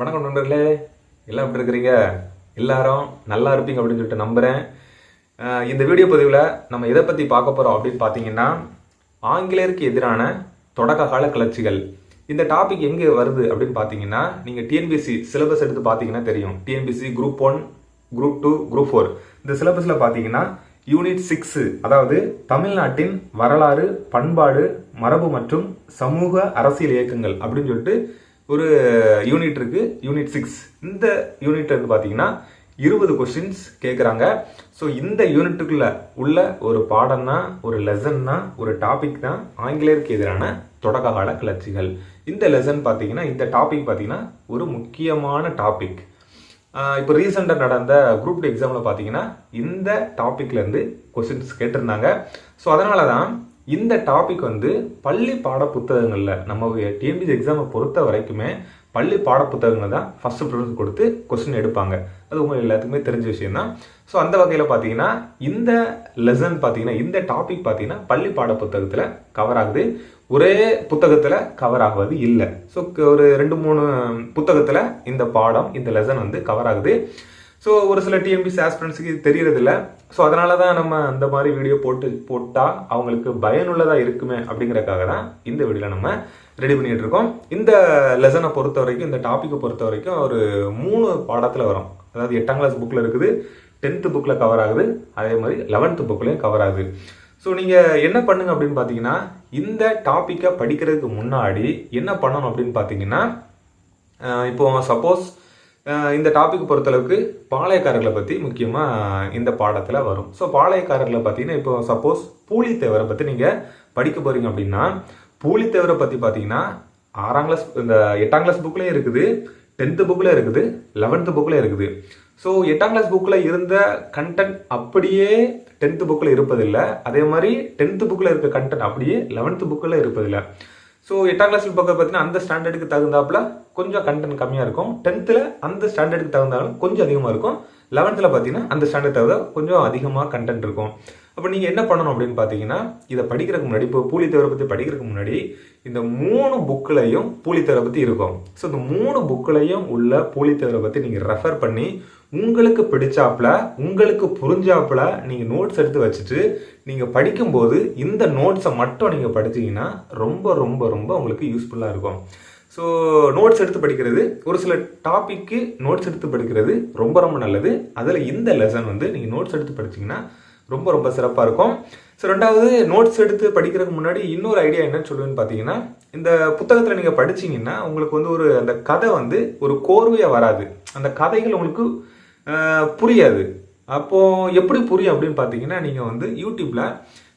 வணக்கம் நண்பர்களே. எல்லாம் எப்படி இருக்கிறீங்க? எல்லாரும் நல்லா இருப்பீங்க அப்படின்னு சொல்லிட்டு நம்புகிறேன் இந்த வீடியோ பதிவில் நம்ம எதை பற்றி பார்க்க போகிறோம் அப்படின்னு பார்த்தீங்கன்னா ஆங்கிலேயருக்கு எதிரான தொடக்க கால கிளர்ச்சிகள். இந்த டாபிக் எங்கே வருது அப்படின்னு பார்த்தீங்கன்னா நீங்கள் டிஎன்பிசி சிலபஸ் எடுத்து பார்த்தீங்கன்னா தெரியும். TNPSC group one group two group four இந்த சிலபஸில் பார்த்தீங்கன்னா யூனிட் சிக்ஸு அதாவது தமிழ்நாட்டின் வரலாறு பண்பாடு மரபு மற்றும் சமூக அரசியல் இயக்கங்கள் அப்படின்னு சொல்லிட்டு ஒரு யூனிட் இருக்கு யூனிட் சிக்ஸ் இந்த யூனிட் வந்து பார்த்தீங்கன்னா இருபது கொஸ்டின்ஸ் கேட்குறாங்க ஸோ இந்த யூனிட்டுக்குள்ள உள்ள ஒரு பாடம் தான் ஒரு லெசன் தான் ஒரு டாபிக் தான் ஆங்கிலேயருக்கு எதிரான தொடக்க கால கிளர்ச்சிகள். இந்த லெசன் பார்த்தீங்கன்னா இந்த டாபிக் பார்த்தீங்கன்னா ஒரு முக்கியமான டாபிக் இப்போ ரீசெண்டாக நடந்த குரூப் டூ எக்ஸாமில் பார்த்தீங்கன்னா இந்த டாப்பிக்லேருந்து கொஸ்டின்ஸ் கேட்டிருந்தாங்க. ஸோ அதனால தான் இந்த டாபிக் வந்து பள்ளி பாட புத்தகங்களில் நம்ம டிஎன்பிசி எக்ஸாமை பொறுத்த வரைக்குமே பள்ளி பாட புத்தகங்கள் தான் ஃபஸ்ட் ப்ரிஃபரன்ஸ் கொடுத்து கொஸ்டின் எடுப்பாங்க. அது உங்களுக்கு எல்லாத்துக்குமே தெரிஞ்ச விஷயம் தான் ஸோ அந்த வகையில் பார்த்தீங்கன்னா இந்த லெசன் பார்த்தீங்கன்னா இந்த டாபிக் பார்த்தீங்கன்னா பள்ளி பாட புத்தகத்தில் கவர் ஆகுது. ஒரே புத்தகத்தில் கவர் ஆகுவது இல்லை. ஸோ ஒரு ரெண்டு மூணு புத்தகத்தில் இந்த பாடம் இந்த லெசன் வந்து கவர் ஆகுது. ஸோ ஒரு சில டிஎம்பிசி ஆஸ்பிரண்ட்ஸுக்கு இது தெரியறதில்ல. ஸோ அதனால தான் நம்ம அந்த மாதிரி வீடியோ போட்டு போட்டால் அவங்களுக்கு பயனுள்ளதாக இருக்குமே அப்படிங்கிறக்காக தான் இந்த வீடியோவில் நம்ம ரெடி பண்ணிட்டு இருக்கோம். இந்த லெசனை பொறுத்த வரைக்கும் இந்த டாப்பிக்கை பொறுத்த வரைக்கும் ஒரு மூணு பாடத்தில் வரும். அதாவது எட்டாம் கிளாஸ் புக்கில் இருக்குது டென்த்து புக்கில் கவர் ஆகுது அதே மாதிரி லெவன்த்து புக்லேயும் கவர் ஆகுது. ஸோ நீங்கள் என்ன பண்ணுங்க அப்படின்னு பார்த்தீங்கன்னா இந்த டாப்பிக்கை படிக்கிறதுக்கு முன்னாடி என்ன பண்ணணும் அப்படின்னு பார்த்தீங்கன்னா இப்போ சப்போஸ் இந்த டாபிக் பொறுத்தளவுக்கு பாளையக்காரர்களை பற்றி முக்கியமாக இந்த பாடத்தில் வரும். ஸோ பாளையக்காரர்களை பார்த்தீங்கன்னா இப்போ சப்போஸ் பூலித்தேவரை பற்றி நீங்கள் படிக்க போகிறீங்க அப்படின்னா பூலித்தேவரை பற்றி பார்த்தீங்கன்னா ஆறாம் கிளாஸ் இந்த எட்டாம் கிளாஸ் புக்லேயும் இருக்குது டென்த்து புக்கில் இருக்குது லெவன்த்து புக்கில் இருக்குது. ஸோ எட்டாம் கிளாஸ் புக்கில் இருந்த கண்டென்ட் அப்படியே டென்த்து புக்கில் இருப்பதில்லை. அதே மாதிரி டென்த்து புக்கில் இருக்க கண்டென்ட் அப்படியே லெவன்த்து புக்கில் இருப்பதில்லை. ஸோ எட்டாம் கிளாஸ் பக்கம் பார்த்தீங்கன்னா அந்த ஸ்டாண்டர்டுக்கு தகுந்தாப்பில் கொஞ்சம் கண்டென்ட் கம்மியாக இருக்கும். டென்த்தில் அந்த ஸ்டாண்டர்டுக்கு தகுந்தாலும் கொஞ்சம் அதிகமாக இருக்கும். லெவன்த்தில் பார்த்தீங்கன்னா அந்த ஸ்டாண்டர்ட் தகுந்த கொஞ்சம் அதிகமாக கண்டென்ட் இருக்கும். அப்போ நீங்கள் என்ன பண்ணணும் அப்படின்னு பார்த்தீங்கன்னா இதை படிக்கிறதுக்கு முன்னாடி இப்போ பூலித்தேவரை பற்றி படிக்கிறதுக்கு முன்னாடி இந்த மூணு புக்கிலையும் பூலித்தேவரை பற்றி இருக்கும். ஸோ இந்த மூணு புக்கிலையும் உள்ள பூலித்தேவரை பற்றி நீங்கள் ரெஃபர் பண்ணி உங்களுக்கு பிடிச்சாப்புல உங்களுக்கு புரிஞ்சாப்புல நீங்கள் நோட்ஸ் எடுத்து வச்சுட்டு நீங்கள் படிக்கும்போது இந்த நோட்ஸை மட்டும் நீங்கள் படித்தீங்கன்னா ரொம்ப ரொம்ப ரொம்ப உங்களுக்கு யூஸ்ஃபுல்லாக இருக்கும். ஸோ நோட்ஸ் எடுத்து படிக்கிறது ஒரு சில டாப்பிக்கு நோட்ஸ் எடுத்து படிக்கிறது ரொம்ப ரொம்ப நல்லது. அதில் இந்த லெசன் வந்து நீங்கள் நோட்ஸ் எடுத்து படிச்சீங்கன்னா ரொம்ப ரொம்ப சிறப்பாக இருக்கும். ஸோ ரெண்டாவது நோட்ஸ் எடுத்து படிக்கிறதுக்கு முன்னாடி இன்னொரு ஐடியா என்னன்னு சொல்லுவேன்னு பார்த்தீங்கன்னா இந்த புத்தகத்தில் நீங்கள் படிச்சீங்கன்னா உங்களுக்கு வந்து ஒரு அந்த கதை வந்து ஒரு கோர்வையாக வராது. அந்த கதைகள் உங்களுக்கு புரியாது. அப்போது எப்படி புரியும் அப்படின்னு பார்த்தீங்கன்னா நீங்கள் வந்து யூடியூப்பில்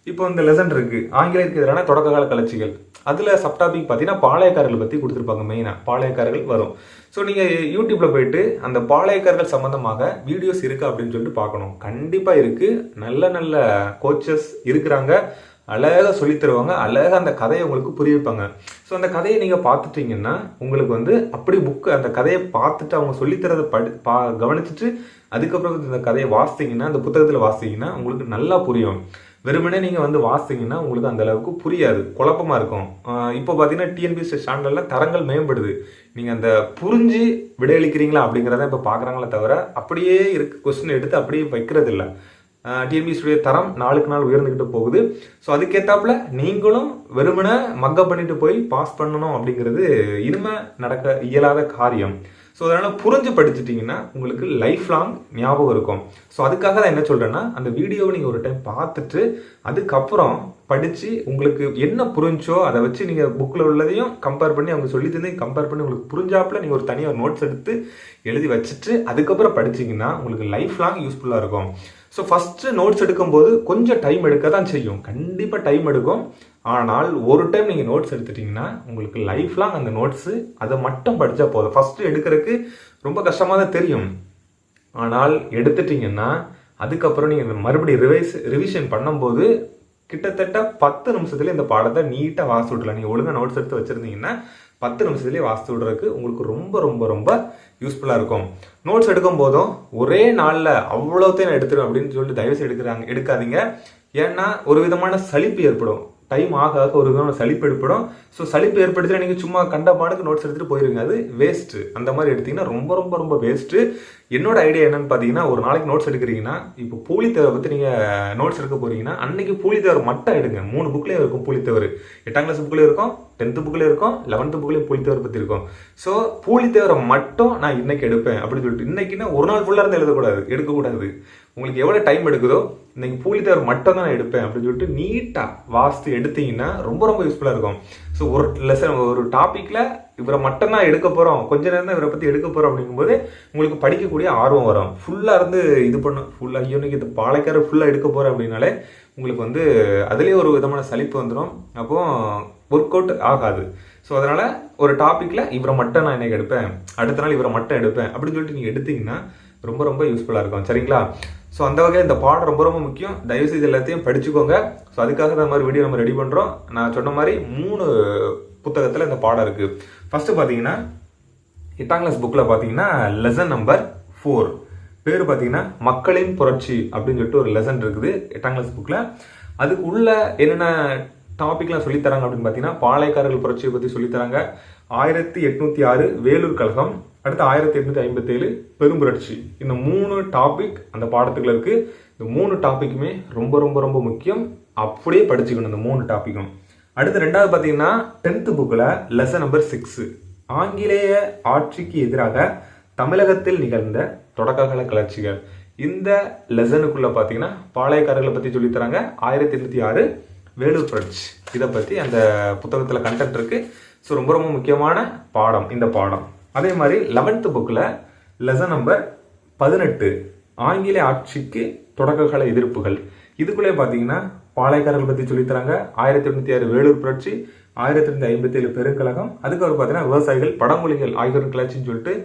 இப்போ இந்த லெசன் இருக்குது ஆங்கிலேயருக்கு எதிரான தொடக்க கால கலர்ச்சிகள் அதில் சப்டாபிக் பார்த்தீங்கன்னா பாளையக்காரர்கள் பற்றி கொடுத்துருப்பாங்க மெயினாக பாளையக்காரர்கள் வரும். ஸோ நீங்கள் யூடியூப்பில் போயிட்டு அந்த பாளையக்காரர்கள் சம்மந்தமாக வீடியோஸ் இருக்கா அப்படின்னு சொல்லிட்டு பார்க்கணும். கண்டிப்பாக இருக்குது நல்ல நல்ல கோச்சஸ் இருக்கிறாங்க. அழகாக சொல்லித் தருவாங்க. அழகாக அந்த கதையை உங்களுக்கு புரிய வைப்பாங்க ஸோ அந்த கதையை நீங்கள் பார்த்துட்டீங்கன்னா உங்களுக்கு வந்து அப்படி புக்கு அந்த கதையை பார்த்துட்டு அவங்க சொல்லித்தரதை படி பா கவனிச்சுட்டு அதுக்கப்புறம் இந்த கதையை வாசித்தீங்கன்னா அந்த புத்தகத்தில் வாசித்தீங்கன்னா உங்களுக்கு நல்லா புரியும். வெறுமனே நீங்கள் வந்து வாசிங்கன்னா உங்களுக்கு அந்த அளவுக்கு புரியாது. குழப்பமாக இருக்கும். இப்போ பார்த்தீங்கன்னா டிஎன்பிஎஸ்சி ஸ்டாண்டர்டில் தரங்கள் மேம்படுது. நீங்கள் அந்த புரிஞ்சு விடையளிக்கிறீங்களா அப்படிங்கிறத இப்போ பார்க்குறாங்களே தவிர அப்படியே இருக்க கொஸ்டின் எடுத்து அப்படியே வைக்கிறது இல்லை டிஎன்பிஎஸ்சியுடைய தரம் நாளுக்கு நாள் உயர்ந்துக்கிட்டு போகுது. ஸோ அதுக்கேற்றாப்புல நீங்களும் வெறுமனை மக்கப் பண்ணிட்டு போய் பாஸ் பண்ணணும் அப்படிங்கிறது இனிமே நடக்க இயலாத காரியம். ஸோ அதனால் புரிஞ்சு படிச்சிட்டிங்கன்னா உங்களுக்கு லைஃப் லாங் ஞாபகம் இருக்கும். ஸோ அதுக்காக தான் என்ன சொல்கிறேன்னா அந்த வீடியோவை நீங்கள் ஒரு டைம் பார்த்துட்டு அதுக்கப்புறம் படித்து உங்களுக்கு என்ன புரிஞ்சோ அதை வச்சு நீங்கள் புக்கில் உள்ளதையும் கம்பேர் பண்ணி அவங்க சொல்லி தந்தையும் கம்பேர் பண்ணி உங்களுக்கு புரிஞ்சாப்புல நீங்கள் ஒரு தனியாக நோட்ஸ் எடுத்து எழுதி வச்சுட்டு அதுக்கப்புறம் படிச்சீங்கன்னா உங்களுக்கு லைஃப் லாங் யூஸ்ஃபுல்லாக இருக்கும். ஸோ ஃபஸ்ட்டு நோட்ஸ் எடுக்கும்போது கொஞ்சம் டைம் எடுக்க தான் செய்யும். கண்டிப்பாக டைம் எடுக்கும். ஆனால் ஒரு டைம் நீங்கள் நோட்ஸ் எடுத்துட்டிங்கன்னா உங்களுக்கு லைஃப் லாங் அந்த நோட்ஸு அதை மட்டும் படித்தா போதும். ஃபஸ்ட்டு எடுக்கிறதுக்கு ரொம்ப கஷ்டமாக தான் தெரியும். ஆனால் எடுத்துட்டிங்கன்னா அதுக்கப்புறம் நீங்கள் மறுபடியும் ரிவைஸ் ரிவிஷன் பண்ணும்போது கிட்டத்தட்ட பத்து நிமிஷத்துல இந்த பாடத்தை நீட்டாக வாசி விடலாம் நீங்கள் ஒழுங்காக நோட்ஸ் எடுத்து வச்சுருந்தீங்கன்னா பத்து நிமிஷத்துலேயே வாசித்து விடுறதுக்கு உங்களுக்கு ரொம்ப ரொம்ப ரொம்ப யூஸ்ஃபுல்லாக இருக்கும். நோட்ஸ் எடுக்கும் போதும் ஒரே நாளில் அவ்வளோத்தையும் நான் எடுத்துருவேன் அப்படின்னு சொல்லிட்டு தயவுசெய்து எடுக்கிறாங்க எடுக்காதீங்க. ஏன்னா ஒரு விதமான சலிப்பு ஏற்படும். டைம் ஆக ஆக ஒரு விதமான சலிப்பு ஏற்படும். ஸோ சலிப்பு ஏற்படுத்தினா நீங்கள் சும்மா கண்ட பாடுக்கு நோட்ஸ் எடுத்துகிட்டு போயிருங்க. அது வேஸ்ட்டு அந்த மாதிரி எடுத்தீங்கன்னா ரொம்ப ரொம்ப ரொம்ப வேஸ்ட்டு என்னோட ஐடியா என்னன்னு பார்த்தீங்கன்னா ஒரு நாளைக்கு நோட்ஸ் எடுக்கிறீங்கன்னா இப்போ பூலித்தேவரை பற்றி நீங்கள் நோட்ஸ் எடுக்க போகிறீங்கன்னா அன்னைக்கு பூலித்தேவர் மட்டும் எடுங்க. மூணு புக்லேயும் இருக்கும் பூலித்தேவர். எட்டாம் கிளாஸ் புக்லேயும் இருக்கும் டென்த்து புக்லேயும் இருக்கும் லெவன்த்து புக்லேயும் பூலித்தேவர் பற்றி இருக்கும். ஸோ பூலித்தேவரை மட்டும் நான் இன்னைக்கு எடுப்பேன் அப்படின்னு சொல்லிட்டு இன்னைக்குன்னா ஒரு நாள் ஃபுல்லாக இருந்து எழுதக்கூடாது எடுக்கக்கூடாது. உங்களுக்கு எவ்வளோ டைம் எடுக்குதோ இன்னைக்கு பூலித்தேவர் மட்டும் தான் நான் எடுப்பேன் அப்படின்னு சொல்லிட்டு நீட்டாக வாஸ்து எடுத்தீங்கன்னா ரொம்ப ரொம்ப யூஸ்ஃபுல்லாக இருக்கும். ஸோ ஒரு லெசன் ஒரு டாப்பிக்கில் இவரை மட்டும் தான் எடுக்க போகிறோம் கொஞ்ச நேரம் தான் இவரை பற்றி எடுக்க போகிறோம் அப்படிங்கும்போது உங்களுக்கு படிக்கக்கூடிய ஆர்வம் வரும். ஃபுல்லாக இருந்து இது பண்ண ஃபுல்லாக ஐயோ இன்னைக்கு இது பாலைக்கார ஃபுல்லாக எடுக்க போகிறேன் அப்படின்னாலே உங்களுக்கு வந்து அதுலேயே ஒரு விதமான சலிப்பு வந்துடும் அப்போ ஒர்க் அவுட் ஆகாது. ஸோ அதனால் ஒரு டாப்பிக்கில் இவரை மட்டும் நான் இன்றைக்கி எடுப்பேன். அடுத்த நாள் இவரை மட்டும் எடுப்பேன். அப்படின்னு சொல்லிட்டு நீங்கள் எடுத்தீங்கன்னா ரொம்ப ரொம்ப யூஸ்ஃபுல்லாக இருக்கும். சரிங்களா? ஸோ அந்த வகையில் இந்த பாடம் ரொம்ப ரொம்ப முக்கியம். தயவுசெய்து எல்லாத்தையும் படிச்சுக்கோங்க. ஸோ அதுக்காக தான் மாதிரி வீடியோ நம்ம ரெடி பண்ணுறோம் நான் சொன்ன மாதிரி மூணு புத்தகத்தில் இந்த பாடம் இருக்குது ஃபஸ்ட்டு பார்த்தீங்கன்னா எட்டாம் கிளாஸ் புக்கில் பார்த்தீங்கன்னா லெசன் நம்பர் ஃபோர் பேர் பார்த்தீங்கன்னா மக்களின் புரட்சி அப்படின்னு சொல்லிட்டு ஒரு லெசன் இருக்குது எட்டாம் கிளாஸ் புக்கில் அதுக்கு உள்ள என்னென்ன டாபிக்லாம் சொல்லித்தராங்க அப்படின்னு பார்த்தீங்கன்னா பாளையக்காரர்கள் புரட்சியை பற்றி சொல்லித்தராங்க ஆயிரத்தி எட்நூற்றி ஆறு வேலூர் கழகம் அடுத்து ஆயிரத்தி எட்நூத்தி ஐம்பத்தேழு பெரும்புரட்சி. இந்த மூணு டாபிக் அந்த பாடத்துக்குள்ள இருக்குது இந்த மூணு டாப்பிக்குமே ரொம்ப ரொம்ப ரொம்ப முக்கியம். அப்படியே படிச்சுக்கணும் இந்த மூணு டாப்பிக்கும் அடுத்து ரெண்டாவது பார்த்தீங்கன்னா டென்த்து புக்கில் லெசன் நம்பர் சிக்ஸு ஆங்கிலேய ஆட்சிக்கு எதிராக தமிழகத்தில் நிகழ்ந்த தொடக்ககால கிளர்ச்சிகள். இந்த லெசனுக்குள்ளே பார்த்தீங்கன்னா பாளையக்காரர்களை பற்றி சொல்லித்தராங்க ஆயிரத்தி எண்ணூற்றி ஆறு வேலூர் புரட்சி இதை பற்றி அந்த புத்தகத்தில் கண்டென்ட் இருக்குது ஸோ ரொம்ப ரொம்ப முக்கியமான பாடம் இந்த பாடம். அதே மாதிரி லெவன்த்து புக்கில் லெசன் நம்பர் பதினெட்டு. ஆங்கில ஆட்சிக்கு தொடக்ககால எதிர்ப்புகள். இதுக்குள்ளே பார்த்தீங்கன்னா பாளையக்காரர்கள் பற்றி சொல்லித்தராங்க. ஆயிரத்தி எண்ணூற்றி ஆறு வேலூர் புரட்சி ஆயிரத்தி எண்ணூற்றி ஐம்பத்தி ஏழு பெருங்கழகம். அதுக்கப்புறம் பார்த்தீங்கன்னா விவசாயிகள் படமொழிகள் ஆகியோர் கிளர்ச்சின்னு சொல்லிட்டு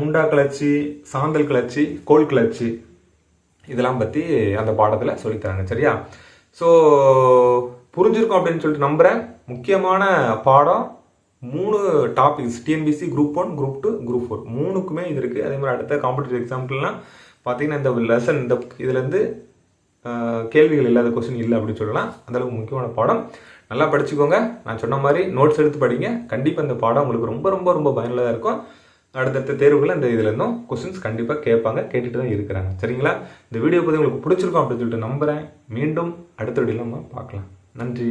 முண்டா கிளர்ச்சி சாந்தல் கிளர்ச்சி கோல் கிளர்ச்சி இதெல்லாம் பற்றி அந்த பாடத்தில் சொல்லித்தராங்க. சரியா? ஸோ புரிஞ்சிருக்கும் அப்படின்னு சொல்லிட்டு நம்புகிறேன் முக்கியமான பாடம் மூணு topics TNPSC group one group two group four மூணுக்குமே இது இருக்குது அதே மாதிரி அடுத்த காம்படிட்டிவ் எக்ஸாம்பிள்லாம் பார்த்தீங்கன்னா இந்த லெசன் இந்த இதுலேருந்து கேள்விகள் இல்லாத கொஸ்டின் இல்லை அப்படின்னு சொல்லலாம். அந்தளவுக்கு முக்கியமான பாடம். நல்லா படிச்சுக்கோங்க. நான் சொன்ன மாதிரி நோட்ஸ் எடுத்து படிங்க. கண்டிப்பாக இந்த பாடம் உங்களுக்கு ரொம்ப ரொம்ப ரொம்ப பயனுள்ளதாக இருக்கும். அடுத்தடுத்த தேர்வுகள் இந்த இதுலேருந்தும் கொஸ்டின்ஸ் கண்டிப்பாக கேட்பாங்க. கேட்டுட்டு தான் இருக்கிறாங்க. சரிங்களா? இந்த வீடியோ பற்றி உங்களுக்கு பிடிச்சிருக்கும் அப்படின்னு சொல்லிட்டு நம்புகிறேன் மீண்டும் அடுத்த வீடியோவில் நம்ம பார்க்கலாம். நன்றி.